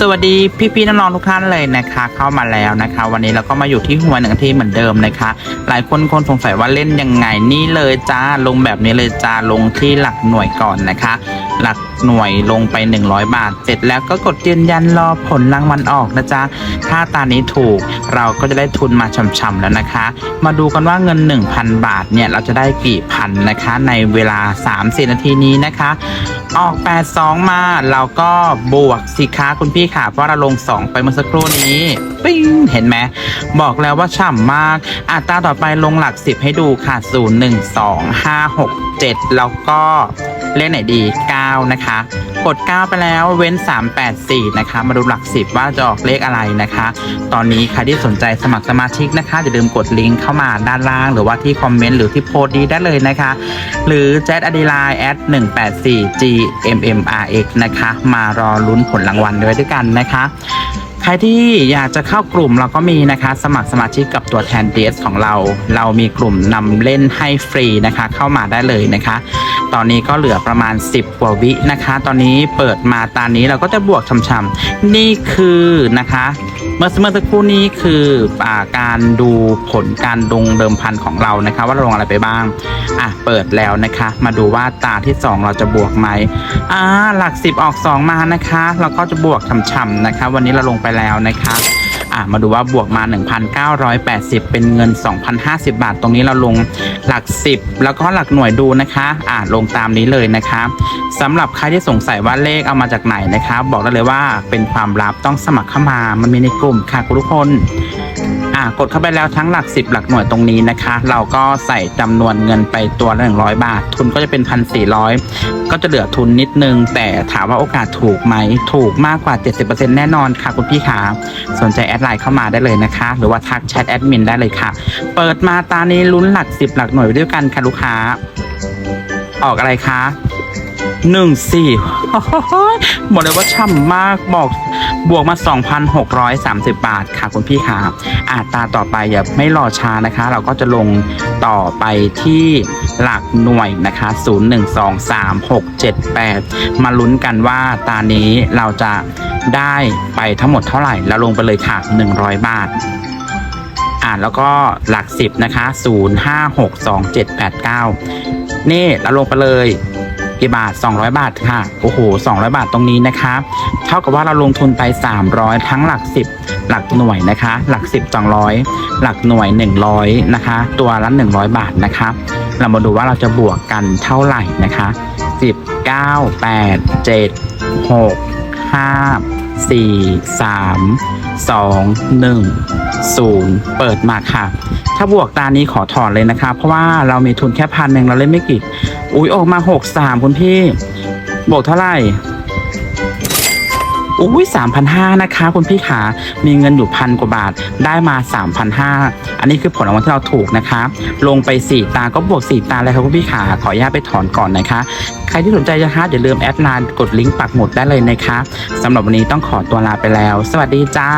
สวัสดีพี่ๆน้องๆทุกท่านเลยนะคะ เข้ามาแล้วนะคะ วันนี้เราก็มาอยู่ที่หัวหนึ่งที่เหมือนเดิมนะคะ หลายคนคนสงสัยว่าเล่นยังไงนี่เลยจ้าลงแบบนี้เลยจ้าลงที่หลักหน่วยก่อนนะคะ หลักหน่วยลงไป 100 บาท เสร็จแล้วก็กดยืนยันรอผลรางวัลออกนะจ๊ะ ถ้าตานี้ถูกเราก็จะได้ทุนมาช่ำๆแล้วนะคะ มาดูกันว่าเงิน 1,000 บาทเนี่ยเราจะได้กี่พันนะคะ ในเวลา 3-4 นาทีนี้นะคะ ออก 82 มาเราก็บวกสิคะคุณพี่ค่ะ เพราะเราลง 2 ไปเมื่อสักครู่นี้ ปิ้งเห็นไหมบอกแล้วว่าฉ่ำมาก อัตราต่อไปลงหลัก 10 ให้ดูค่ะ 0 1 2 5 6 7 แล้วก็เลขไหนดี 9 นะคะ กด 9 ไปแล้วเว้น 3 8 4 นะคะ มาดูหลัก 10 ว่าจะออกเลขอะไรนะคะ ตอนนี้ใครที่สนใจสมัครสมาชิกนะคะอย่าลืมกดลิงก์เข้ามาด้านล่าง หรือว่าที่คอมเมนต์หรือที่โพสต์นี้ได้เลยนะคะ หรือแจดอดีไลน์แอด184 gmmrx นะคะ มารอลุ้นผลรางวัลด้วยด้วยกันนะคะ ครที่อยากจะเข้ากลุ่มเราก็มีนะคะ สมัครสมาชิกกับตัวแทน DS ของเรา เรามีกลุ่มนำเล่นให้ฟรีนะคะ เข้ามาได้เลยนะคะ ตอนนี้ก็เหลือประมาณ 10กว่าวินะคะ ตอนนี้เปิดมาตานี้เราก็จะบวกช่ำๆนี่คือนะคะ เมื่อเมื่อสักครู่นี้คืออการดูผลการลงเดิมพันของเรานะคะ ว่าเราลงอะไรไปบ้าง อะ เปิดแล้วนะคะ มาดูว่าตาที่ 2 เราจะบวกไหมอ่าหลัก 10 ออก 2 มานะคะ เราก็จะบวกช่ำๆนะคะ วันนี้เราลงไปแล้วนะคะ อะมาดูว่าบวกมา 1,980 เป็นเงิน 2,050 บาท ตรงนี้เราลงหลัก 10 แล้วก็หลักหน่วยดูนะคะอะลงตามนี้เลยนะคะสำหรับใครที่สงสัยว่าเลขเอามาจากไหนนะคะ บอกได้เลยว่าเป็นความลับต้องสมัครเข้ามามันมีในกลุ่มค่ะคุณทุกคน อ่ากดเข้าไปแล้วทั้งหลัก 10 หลักหน่วยตรงนี้นะคะ เราก็ใส่จำนวนเงินไปตัวละ100 บาท ทุนก็จะเป็น 1,400 ก็จะเหลือทุนนิดนึง แต่ถามว่าโอกาสถูกไหมถูกมากกว่า 70%แน่นอนค่ะคุณพี่ขาสนใจแอดไลน์เข้ามาได้เลยนะคะ หรือว่าทักแชทแอดมินได้เลยค่ะ เปิดมาตานี้ลุ้นหลัก 10 หลักหน่วยไปด้วยกันค่ะลูกค้า ออกอะไรคะหนึ่งสี่บอกเลยว่าช่ำมากบอก บวกมา 2,630 บาทค่ะคุณพี่ค่ะอาตราต่อไปอย่าไม่รอช้านะคะ เราก็จะลงต่อไปที่หลักหน่วยนะคะ 0 1 2 3 6 7 8 มาลุ้นกันว่าตานี้เราจะได้ไปทั้งหมดเท่าไหร่แล้วลงไปเลยค่ะ 100 บาทอ่าแล้วก็หลัก 10 นะคะ 0 5 6 2 7 8 9 นี่เราลงไปเลย กี่บาท 200 บาทค่ะ โอ้โห 200 บาทตรงนี้นะคะ เท่ากับว่าเราลงทุนไป 300 ทั้งหลัก 10 หลักหน่วยนะคะ หลัก 10 200 หลักหน่วย 100 นะคะ ตัวละ 100 บาทนะคะ เรามาดูว่าเราจะบวกกันเท่าไหร่นะคะ 10 9 8 7 6 5 4 3 2 1 0 เปิดมาค่ะ ถ้าบวกตานี้ขอถอนเลยนะคะ เพราะว่าเรามีทุนแค่พันหนึ่งเราเล่นไม่กี่ อุ้ยออกมาหกสามคุณพี่บวกเท่าไหร่อุ้ยสามพันห้านะคะ คุณพี่ขา มีเงินอยู่พันกว่าบาท ได้มาสามพันห้าอันนี้คือผลรางวัลที่เราถูกนะคะ ลงไปสี่ตา ก็บวกสี่ตาเลยครับคุณพี่ขา ขออนุญาตไปถอนก่อนนะคะ ใครที่สนใจนะคะอย่าลืมแอดไลน์กดลิงก์ปักหมุดได้เลยนะคะสำหรับวันนี้ต้องขอตัวลาไปแล้ว สวัสดีจ้า